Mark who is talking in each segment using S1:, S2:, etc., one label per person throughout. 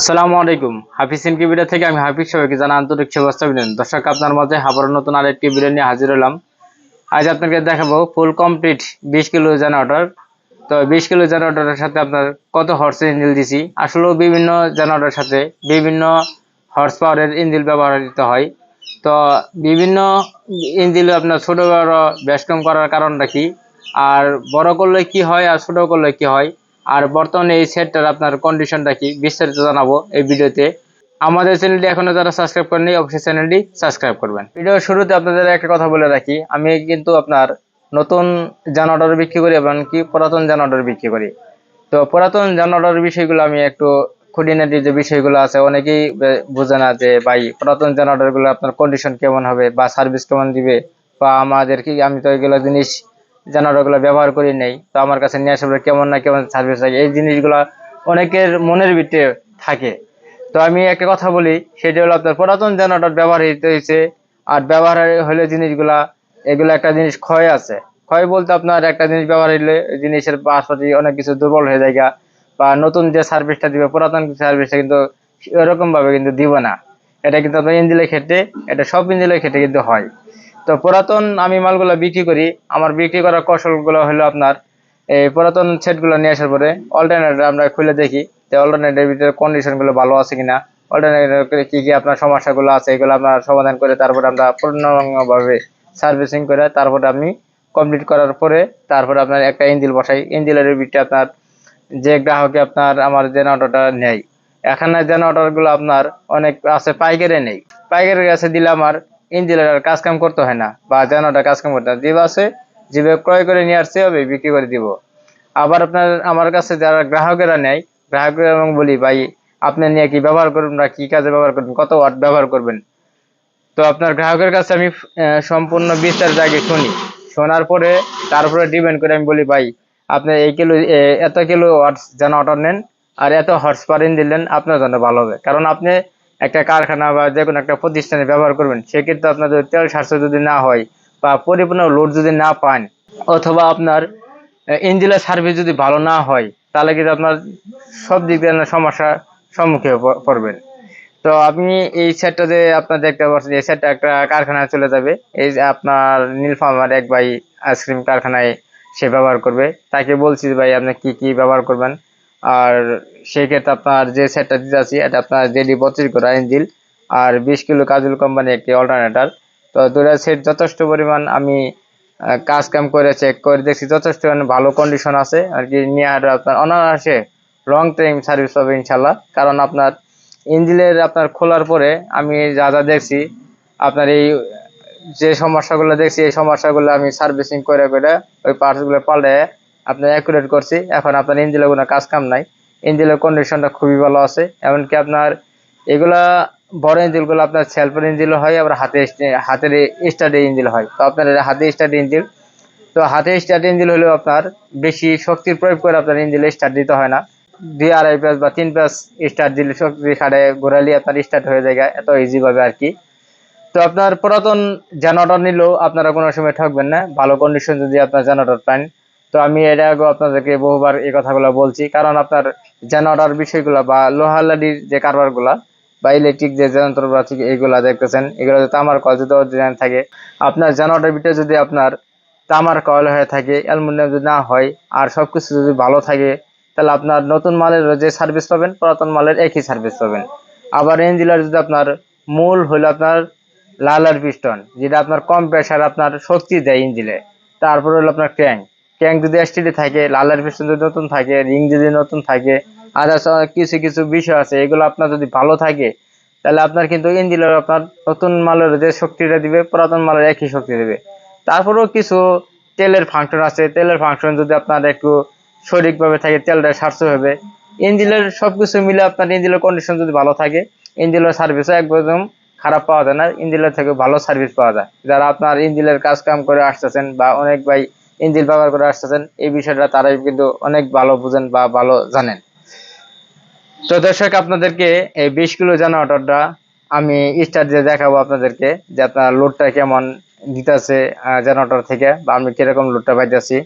S1: আসসালামু আলাইকুম। হাফিজ ইনকি ভিডিও থেকে আমি হাফিজ সবাইকে জানা আন্তরিক শুভেচ্ছা অভিনন্দন। দর্শক, আপনার মাঝে আবার নতুন আরেকটি ভিডিও নিয়ে হাজির হলাম। আজ আপনাকে দেখাবো ফুল কমপ্লিট বিশ কিলো জেনারেটর তো বিশ কিলো জেনারেটরের সাথে আপনার কত হর্স ইঞ্জিল দিছি? আসলেও বিভিন্ন জেনারেটরের সাথে বিভিন্ন হর্স পাওয়ারের ইঞ্জিল ব্যবহৃত হয়। তো বিভিন্ন ইঞ্জিল আপনার ছোট বড় বেশ কম করার কারণটা কি? আর বড় করলে কি হয় আর ছোট করলে কি হয়? আর বর্তমানে এই সেটটার আপনার কন্ডিশনটা কি বিস্তারিত জানাব এই ভিডিওতে। আমাদের চ্যানেলটি এখনও যারা সাবস্ক্রাইব করেনি অবশ্যই চ্যানেলটি সাবস্ক্রাইব করবেন। ভিডিওর শুরুতে আপনাদের একটা কথা বলে রাখি, আমি কিন্তু আপনার নতুন জানাডার বিক্রি করি এবং কি পুরাতন জানাডার বিক্রি করি। তো পুরাতন জানাডার বিষয়গুলো আমি একটু খুঁটিনাটি যে বিষয়গুলো আছে, অনেকেই বোঝে না যে ভাই পুরাতন জানাডারগুলো আপনার কন্ডিশন কেমন হবে বা সার্ভিস কেমন দিবে, বা আমাদের কি আমি তো এগুলো জিনিস জানাডারগুলো ব্যবহার করি নেই। তো আমার কাছে নিয়ে আসলে কেমন না কেমন সার্ভিস থাকে এই জিনিসগুলো অনেকের মনের ভিতরে থাকে। তো আমি একটা কথা বলি, সেটা হলো আপনার পুরাতন জেনারেটর ব্যবহৃত হয়েছে, আর ব্যবহার হলে জিনিসগুলা, এগুলো একটা জিনিস ক্ষয় আছে। ক্ষয় বলতে আপনার একটা জিনিস ব্যবহার হলে জিনিসের পাশাপাশি অনেক কিছু দুর্বল হয়ে যায় বা নতুন যে সার্ভিসটা দিবে, পুরাতন সার্ভিসটা কিন্তু এরকম ভাবে কিন্তু দিব না। এটা কিন্তু আপনার ইঞ্জিনের ক্ষেত্রে, এটা সব ইঞ্জিনের ক্ষেত্রে কিন্তু হয়। তো পুরাতন আমি মালগুলো বিক্রি করি। আমার বিক্রি করার কৌশলগুলো হলো আপনার, এই পুরাতন সেটগুলো নিয়ে আসার পরে অল্টারনেটর আমরা খুলে দেখি যে অল্টারনেটের ভিতরে কন্ডিশনগুলো ভালো আছে কিনা, অল্টারনেটর কি কি আপনার সমস্যাগুলো আছে, এগুলো আপনার সমাধান করে তারপরে আমরা পূর্ণাঙ্গভাবে সার্ভিসিং করে তারপরে আমি কমপ্লিট করার পরে তারপরে আপনার একটা ইঞ্জিল বসাই। ইঞ্জিলের ভিতরে আপনার যে গ্রাহকে আপনার আমার জেনারেটরটা নেয় এখানে জেনারেটরগুলো আপনার অনেক আছে, পাইকারে নেই। পাইকারের কাছে দিলে আমার ইঞ্জিনের আর কাজ কাম করতে হয় না, বা জেনারেটর কাজ কাম করতে হয় আছে, জিবে ক্রয় করে নিয়ে আসতে হবে বিক্রি করে দিব। আবার আপনার, আমার কাছে যারা গ্রাহকেরা নেয়, গ্রাহকেরা এবং বলি, ভাই, আপনি নিয়ে কি ব্যবহার করবেন না কি কাজে ব্যবহার করবেন? কত ওয়াট ব্যবহার করবেন? তো আপনার গ্রাহকের কাছে আমি সম্পূর্ণ বিস্তারিত আগে শুনি। শোনার পরে তারপরে ডিপেন্ড করে আমি বলি, ভাই, আপনি এই কিলো এত কিলো ওয়াটস অর্ডার নেন, আর এত হর্স পাওয়ার দিলেন, আপনার জন্য ভালো হবে। কারণ আপনি একটা কারখানা বা যে কোনো একটা প্রতিষ্ঠানে ব্যবহার করবেন, সেক্ষেত্রে আপনার যদি তেল সাশ্রয় যদি না হয় বা পরিপূর্ণ লোড যদি না পান অথবা আপনার ইঞ্জিনের সার্ভিস যদি ভালো না হয়, তাহলে কিন্তু আপনার সব দিক দিয়ে সমস্যার সম্মুখীন পড়বেন। তো আপনি এই সেটটা যে আপনার দেখতে পাচ্ছেন, এই সেটটা একটা কারখানায় চলে যাবে। এই যে আপনার নীলফামার এক ভাই আইসক্রিম কারখানায় সে ব্যবহার করবে। তাকে বলছি ভাই, আপনি কি কি ব্যবহার করবেন? আর সেই ক্ষেত্রে আপনার যে সেটটা দিতে আছি, এটা আপনার জেডি বত্রিশ করা ইঞ্জিল আর বিশ কিলো কাজল কোম্পানি একটি অল্টারনেটার তো দুটা সেট যথেষ্ট পরিমাণ আমি কাজ কাম করে চেক করে দেখছি, যথেষ্ট মানে ভালো কন্ডিশন আছে। আর কি নিয়ে আপনার অনায়াসে লং টাইম সার্ভিস পাবে ইনশাল্লাহ কারণ আপনার ইঞ্জিনের আপনার খোলার পরে আমি যা যা দেখছি, আপনার এই যে সমস্যাগুলো দেখছি, এই সমস্যাগুলো আমি সার্ভিসিং করে করে ওই পার্টসগুলো পাল্টে আপনার অ্যাকুরেট করছি। এখন আপনার ইঞ্জিনের কোনো কাজ কাম নাই। ইঞ্জিনের কন্ডিশনটা খুবই ভালো আছে। এমনকি আপনার এগুলা বড় ইঞ্জিনগুলো আপনার সেলফের ইঞ্জিন হয়, আবার হাতে হাতের স্টার্ট ইঞ্জিন হয়। তো আপনার হাতে স্টার্ট ইঞ্জিন তো হাতে স্টার্ট ইঞ্জিন হলেও আপনার বেশি শক্তির প্রয়োগ করে আপনার ইঞ্জিনে স্টার্ট দিতে হয় না। দুই আড়াই প্যাস বা তিন প্যাস স্টার্ট দিলে শক্তি খাড়ে ঘোরালে আপনার স্টার্ট হয়ে যায় এত ইজি ভাবে আর কি। তো আপনার পুরাতন জেনারেটর নিলেও আপনারা কোনো সময় ঠকবেন না। ভালো কন্ডিশন যদি আপনার জেনারেটর পান তো আমি এর আগেও আপনাদেরকে বহুবার এই কথাগুলো বলছি। কারণ আপনার জেনারেটর বিষয়গুলো বা লোহালাডির যে কারবারগুলা বা ইলেকট্রিক যে যন্ত্রপাতি, এইগুলা দেখতেছেন, এগুলো তামার কল যদি অরিজিনাল থাকে, আপনার জেনারেটর ভিতরে যদি আপনার তামার কয়েল হয়ে থাকে, অ্যালুমিনিয়াম যদি না হয়, আর সবকিছু যদি ভালো থাকে, তাহলে আপনার নতুন মালের যে সার্ভিস পাবেন, পুরাতন মালের একই সার্ভিস পাবেন। আবার ইঞ্জিলার যদি আপনার মূল হলো আপনার লালার পিস্টন যেটা আপনার কম প্রেশার আপনার শক্তি দেয় ইঞ্জিলে তারপর হলো আপনার ক্র্যাঙ্ক ক্র্যাঙ্ক যদি এসটিডি থাকে, লালার পিস্টন যদি নতুন থাকে, রিং যদি নতুন থাকে আদার্স কিছু কিছু বিষয় আছে, এগুলো আপনার যদি ভালো থাকে, তাহলে আপনার কিন্তু ইঞ্জিনের আপনার নতুন মালের যে শক্তিটা দিবে, পুরাতন মালের একই শক্তি দেবে। তারপরেও কিছু তেলের ফাংশন আছে, তেলের ফাংশন যদি আপনার একটু সঠিকভাবে থাকে, তেলটা সাশ্রয় হবে। ইঞ্জিনের সবকিছু মিলে আপনার ইঞ্জিনের কন্ডিশন যদি ভালো থাকে ইঞ্জিনের সার্ভিসও একদম খারাপ পাওয়া যায় না ইঞ্জিনের থেকে ভালো সার্ভিস পাওয়া যায়। যারা আপনার ইঞ্জিনের কাজ কাম করে আসতেছেন বা অনেক ভাই ইঞ্জিন ব্যবহার করে আসতেছেন, এই বিষয়টা তারাই কিন্তু অনেক ভালো বুঝেন বা ভালো জানেন। তো দর্শক, আপনাদেরকে এই বিশ কিলো জেনারেটরটা আমি স্টার দিয়ে দেখাবো আপনাদেরকে যে আপনার লোডটা কেমন দিতেছে জেনারেটর থেকে বা আমি কীরকম লোডটা পাইতেছি।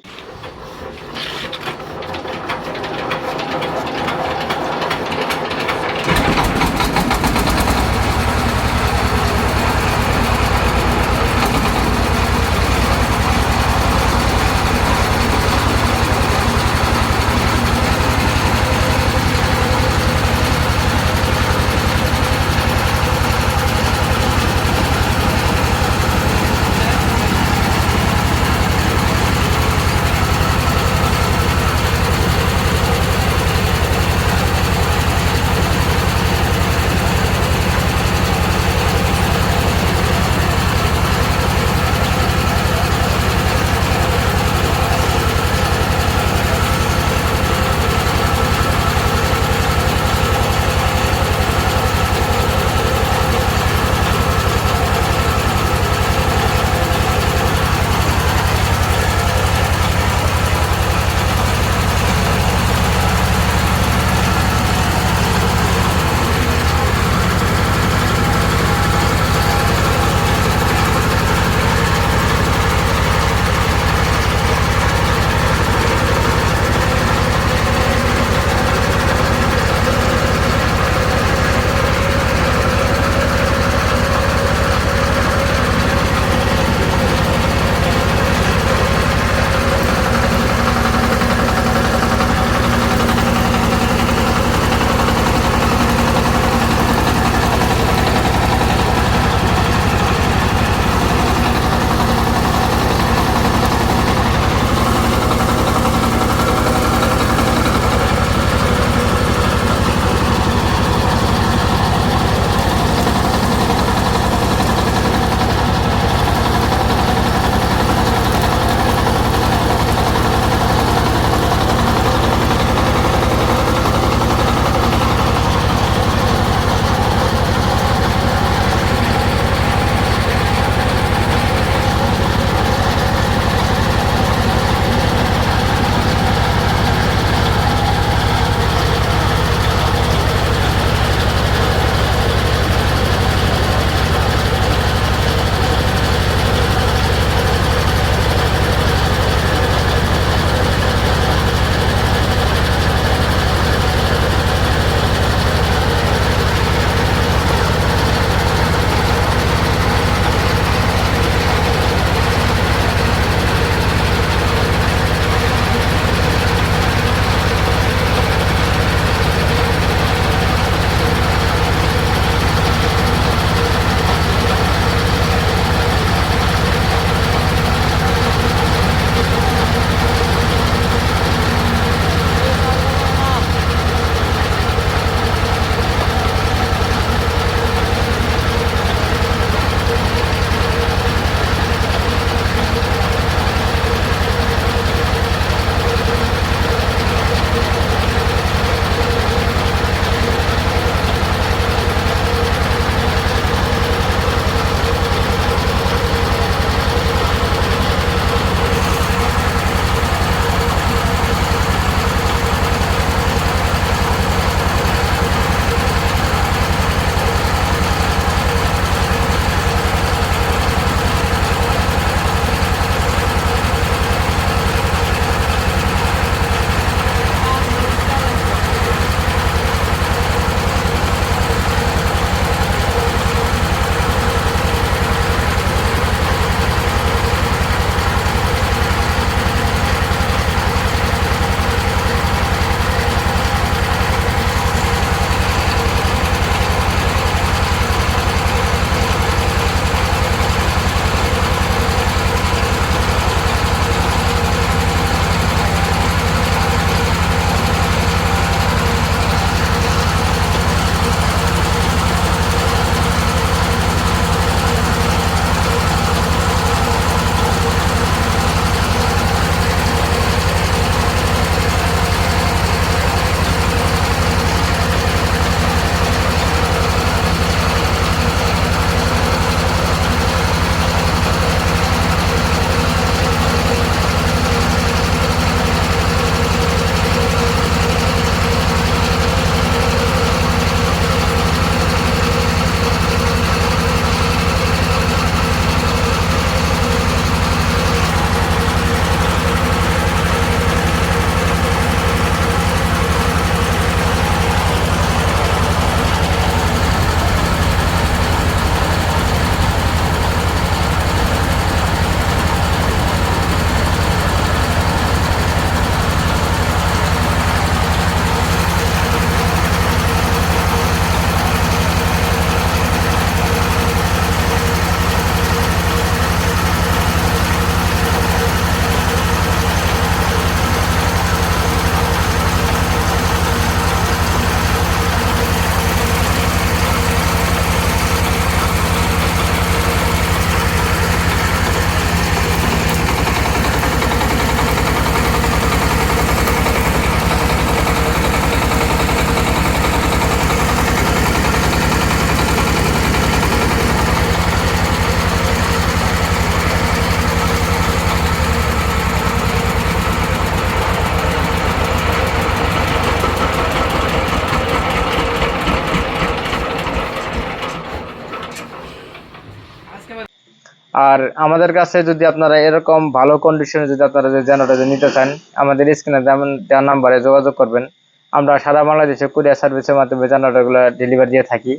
S1: আর আমাদের কাছে যদি আপনারা এরকম ভালো কন্ডিশনে যদি আপনারা যে জেনারেটর নিতে চান, আমাদের স্ক্রিনে যেমন দেওয়ার নাম্বারে যোগাযোগ করবেন। আমরা সারা বাংলাদেশে কুরিয়ার সার্ভিসের মাধ্যমে জেনারেটরগুলো ডেলিভারি দিয়ে থাকি।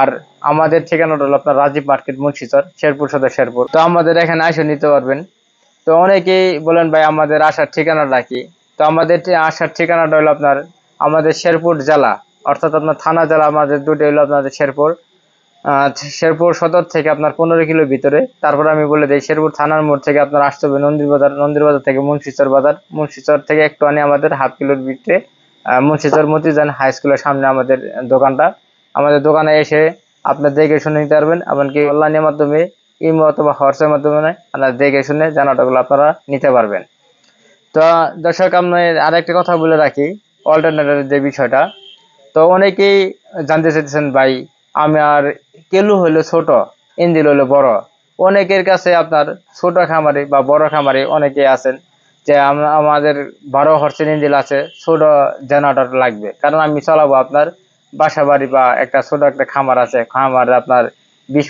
S1: আর আমাদের ঠিকানাটা হলো আপনার রাজীব মার্কেট মুন্সিচর, শেরপুর, সদর শেরপুর। তো আমাদের এখানে এসে নিতে পারবেন। তো অনেকেই বলেন, ভাই, আমাদের আসার ঠিকানাটা কি? তো আমাদের আসার ঠিকানাটা হলো আপনার আমাদের শেরপুর জেলা, অর্থাৎ আপনার থানা জেলা আমাদের দুটো হলো আপনাদের শেরপুর। শেরপুর সদর থেকে আপনার পনেরো কিলো ভিতরে। তারপর আমি বলে দিই, শেরপুর থানার মোড় থেকে আপনার আসতে হবে নন্দীর বাজার নন্দীর বাজার থেকে মুন্সিচর বাজার। মুন্সিচর থেকে একটু আনি আমাদের হাফ কিলোর ভিতরে। মুন্সিচর মতিজান হাই স্কুলের সামনে আমাদের দোকানটা। আমাদের দোকানে এসে আপনার দেখে শুনে নিতে পারবেন, এমনকি অনলাইনের মাধ্যমে, ইমো অথবা হোয়াটসঅ্যাপের মাধ্যমে আপনার দেখে শুনে জানাটাগুলো আপনারা নিতে পারবেন। তো, দর্শক, আমি আরেকটা কথা বলে রাখি অল্টারনেটারের যে বিষয়টা। তো অনেকেই জানতে চাইতেছেন ভাই আমার কেলু হলো ছোট ইঞ্জিল হলো বড়। অনেকের কাছে আপনার ছোট খামারি বা বড় খামারি অনেকে আছেন যে আমাদের বারো হর্সের ইঞ্জিল আছে, ছোট জেনারেটর লাগবে। কারণ আমি চালাবো আপনার বাসা বাড়ি বা একটা ছোট একটা খামার আছে, খামার আপনার বিশ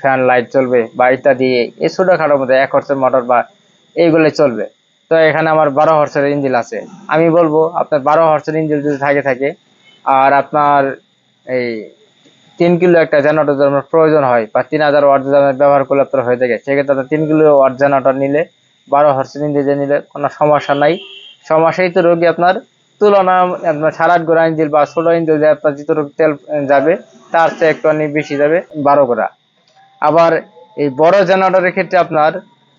S1: ফ্যান লাইট চলবে বা ইত্যাদি। এই ছোটখাটোর মধ্যে এক হর্সের মোটর বা এইগুলো চলবে। তো এখানে আমার বারো হর্সের ইঞ্জিল আছে। আমি বলব, আপনার বারো হর্সের ইঞ্জিল যদি থাকে থাকে, আর আপনার এই তিন কিলো একটা জেনারেটর যদি আপনার প্রয়োজন হয় বা তিন হাজার ওয়াট যদি ব্যবহার করলে আপনার হয়ে থাকে। সেক্ষেত্রে আপনার তিন কিলো ওয়াট জেনারেটর নিলে, বারো হর্সের ইঞ্জিল যে নিলে কোনো সমস্যা নাই। সমস্যাই তো রোগী আপনার তুলনা, আপনার সারাট গোড়া ইঞ্জিল বা ষোলো ইঞ্জিল যে আপনার যতটুকু তেল যাবে, তার চেয়ে একটু অনেক বেশি যাবে বারো গোড়া। আবার এই বড় জেনারেটরের ক্ষেত্রে আপনার,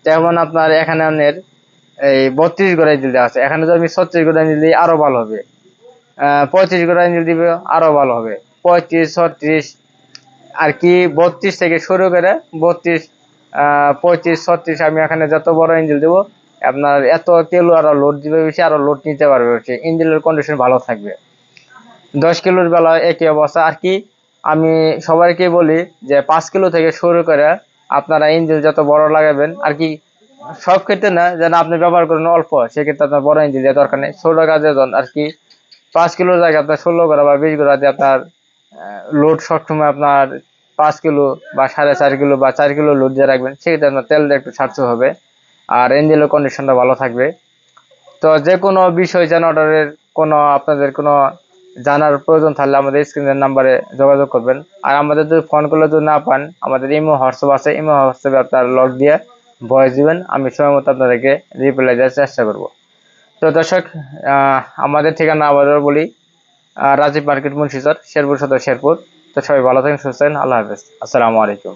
S1: যেমন আপনার এখানে আপনার এই বত্রিশ গোড়া ইঞ্জিল দেওয়া আছে। এখানে যদি আমি ছত্রিশ গোড়া ইঞ্জিল দিই, আরও ভালো হবে। পঁয়ত্রিশ গোড়া ইঞ্জিল দিবে, আরও ভালো হবে। পঁয়ত্রিশ, ছত্রিশ, আর কি বত্রিশ থেকে শুরু করে বত্রিশ পঁয়ত্রিশ, ছত্রিশ আমি এখানে যত বড় ইঞ্জিল দেবো, আপনার এত তেল আরও লোড দিবে বেশি, আরও লোড নিতে পারবে বেশি। ইঞ্জিনের কন্ডিশন ভালো থাকবে। দশ কিলোর বেলা একই অবস্থা। আর কি আমি সবাইকে বলি যে পাঁচ কিলো থেকে শুরু করে আপনারা ইঞ্জিল যত বড় লাগাবেন, আর কি সব ক্ষেত্রে না, যেন আপনি ব্যবহার করেন অল্প, সেক্ষেত্রে আপনার বড় ইঞ্জিল দেওয়ার দরকার নেই। ষোলো কাজে যখন আর কি পাঁচ কিলোর জায়গায় আপনার ষোলো করা বা বিশ করা দিয়ে আপনার লোড সবসময় আপনার পাঁচ কিলো বা সাড়ে চার কিলো বা চার কিলো লোড দিয়ে রাখবেন, সেক্ষেত্রে আপনার তেলটা একটু ছাড়তে হবে আর ইঞ্জিনের কন্ডিশনটা ভালো থাকবে। তো যে কোনো বিষয় যেন অর্ডারের কোনো আপনাদের কোনো জানার প্রয়োজন থাকলে আমাদের স্ক্রিনের নাম্বারে যোগাযোগ করবেন। আর আমাদের যদি ফোন করলে যদি না পান, আমাদের ইমো হোয়াটসঅ্যাপ আছে ইমো হোয়াটসঅ্যাপে আপনার লগ দিয়ে ভয়েস দিবেন, আমি সময় মতো আপনাদেরকে রিপ্লাই দেওয়ার চেষ্টা করব। তো দর্শক আমাদের ঠিকানা আবারও বলি রাজীব মার্কেট মুন্সিচর শেরপুর সদর শেরপুর। তো সবাই ভালো থাকেন, সুস্থ থাকেন। আল্লাহ হাফেজ। আসসালামু আলাইকুম।